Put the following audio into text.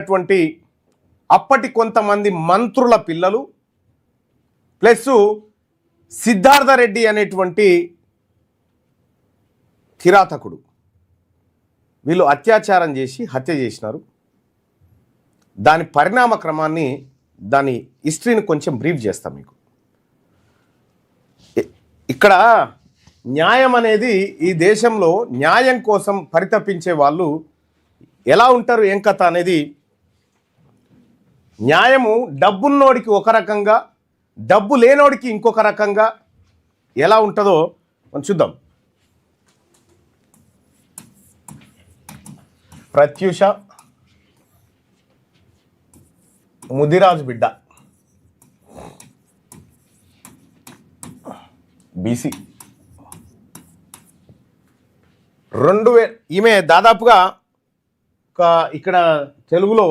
అటువంటి అప్పటి కొంతమంది మంత్రుల పిల్లలు ప్లస్ సిద్ధార్థ రెడ్డి అనేటువంటి కిరాతకుడు. వీళ్ళు అత్యాచారం చేసి హత్య చేసినారు. దాని పరిణామ క్రమాన్ని దాని హిస్టరీని కొంచెం బ్రీఫ్ చేస్తాం మీకు. ఇక్కడ న్యాయం అనేది ఈ దేశంలో న్యాయం కోసం పరితపించే వాళ్ళు ఎలా ఉంటారు ఏం కథ అనేది న్యాయము డబ్బున్నోడికి ఒక రకంగా డబ్బు లేనోడికి ఇంకొక రకంగా ఎలా ఉంటుందో మనం చూద్దాం. ప్రత్యూష ముదిరాజు బిడ్డ. బీసీ. రెండు వే ఈమె దాదాపుగా ఒక ఇక్కడ తెలుగులో